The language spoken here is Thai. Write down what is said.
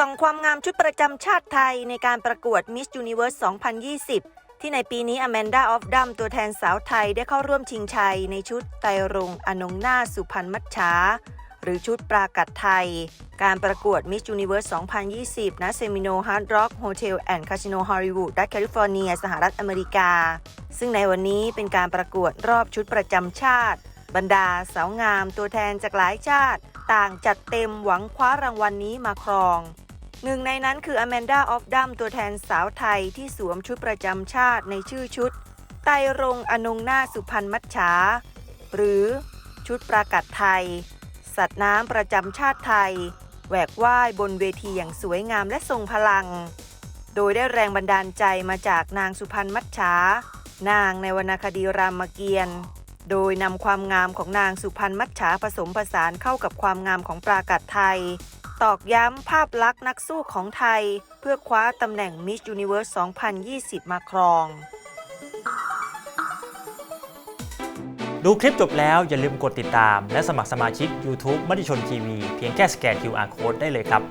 ส่องความงามชุดประจำชาติไทยในการประกวด Miss Universe 2020 ที่ในปีนี้อแมนดาออฟดัมตัวแทนสาวไทยได้เข้าร่วมชิงชัยในชุดไตรรงอนงนาสุพรรณมัชชา หรือชุดปรากัดไทย การประกวด Miss Universe 2020ณ Semino Hard Rock Hotel and Casino Hollywood รัฐแคลิฟอร์เนีย สหรัฐอเมริกา ซึ่งในวันนี้เป็นการประกวดรอบชุดประจำชาติ บรรดาสาวงามตัวแทนจากหลายชาติ ต่างจัดเต็มหวังคว้ารางวัลนนี้มาครอง หนึ่งในนั้นคืออแมนดาออฟดัมตัวแทนสาวไทยที่สวมชุดประจำชาติในชื่อชุด ไตรงอนงนาสุพรรณมัชชา หรือชุดปรากัดไทย สัตว์น้ำประจำชาติไทย แหวกว่ายบนเวทีอย่างสวยงามและทรงพลัง โดยได้แรงบันดาลใจมาจากนางสุพรรณมัชชา นางในวรรณคดีรามเกียรติ์โดยนำความงามของนางสุพรรณมัชฉาผสมผสานเข้ากับความงามของปรากัดไทย ตอกย้ำภาพลักษณ์นักสู้ของไทย เพื่อคว้าตำแหน่ง Miss Universe 2020 มาครอง ดูคลิปจบแล้วอย่าลืมกดติดตาม และสมัครสมาชิก YouTube มติชนทีวีเพียงแค่สแกน QR Code ได้เลยครับ